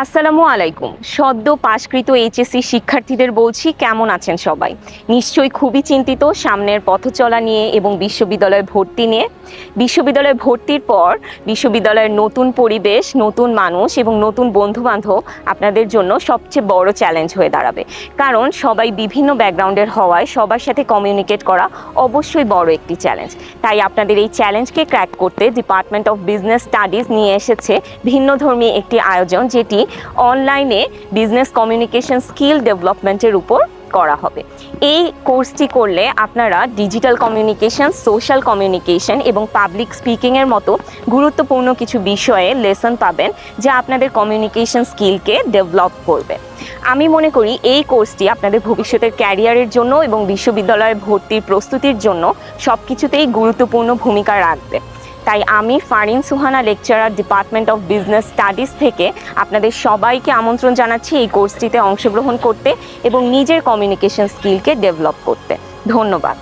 আসসালামু আলাইকুম। সদ্য পাশকৃত এইচএসসি শিক্ষার্থীদের বলছি, কেমন আছেন সবাই? নিশ্চয়ই খুবই চিন্তিত সামনের পথ চলা নিয়ে এবং বিশ্ববিদ্যালয়ে ভর্তি নিয়ে। বিশ্ববিদ্যালয়ে ভর্তির পর বিশ্ববিদ্যালয়ের নতুন পরিবেশ, নতুন মানুষ এবং নতুন বন্ধুবান্ধব আপনাদের জন্য সবচেয়ে বড় চ্যালেঞ্জ হয়ে দাঁড়াবে। কারণ সবাই বিভিন্ন ব্যাকগ্রাউন্ডের হওয়ায় সবার সাথে কমিউনিকেট করা অবশ্যই বড় একটি চ্যালেঞ্জ তাই আপনাদের এই চ্যালেঞ্জকে ক্র্যাক করতে ডিপার্টমেন্ট অফ বিজনেস স্টাডিজ নিয়ে এসেছে ভিন্নধর্মী একটি আয়োজন, যেটি অনলাইনে বিজনেস কমিউনিকেশন স্কিল ডেভেলপমেন্টের উপর করা হবে। এই কোর্সটি করলে আপনারা ডিজিটাল কমিউনিকেশন সোশ্যাল কমিউনিকেশন এবং পাবলিক স্পিকিংয়ের মতো গুরুত্বপূর্ণ কিছু বিষয়ে লেসন পাবেন যা আপনাদের কমিউনিকেশন স্কিলকে ডেভেলপ করবে। আমি মনে করি এই কোর্সটি আপনাদের ভবিষ্যতের ক্যারিয়ারের জন্য এবং বিশ্ববিদ্যালয়ে ভর্তির প্রস্তুতির জন্য সব কিছুতেই গুরুত্বপূর্ণ ভূমিকা রাখবে। তাই আমি Farin Suhana lecturer department of business studies থেকে আপনাদের সবাইকে আমন্ত্রণ জানাচ্ছি এই কোর্সটিতে অংশগ্রহণ করতে এবং নিজের কমিউনিকেশন স্কিলকে ডেভেলপ করতে। ধন্যবাদ।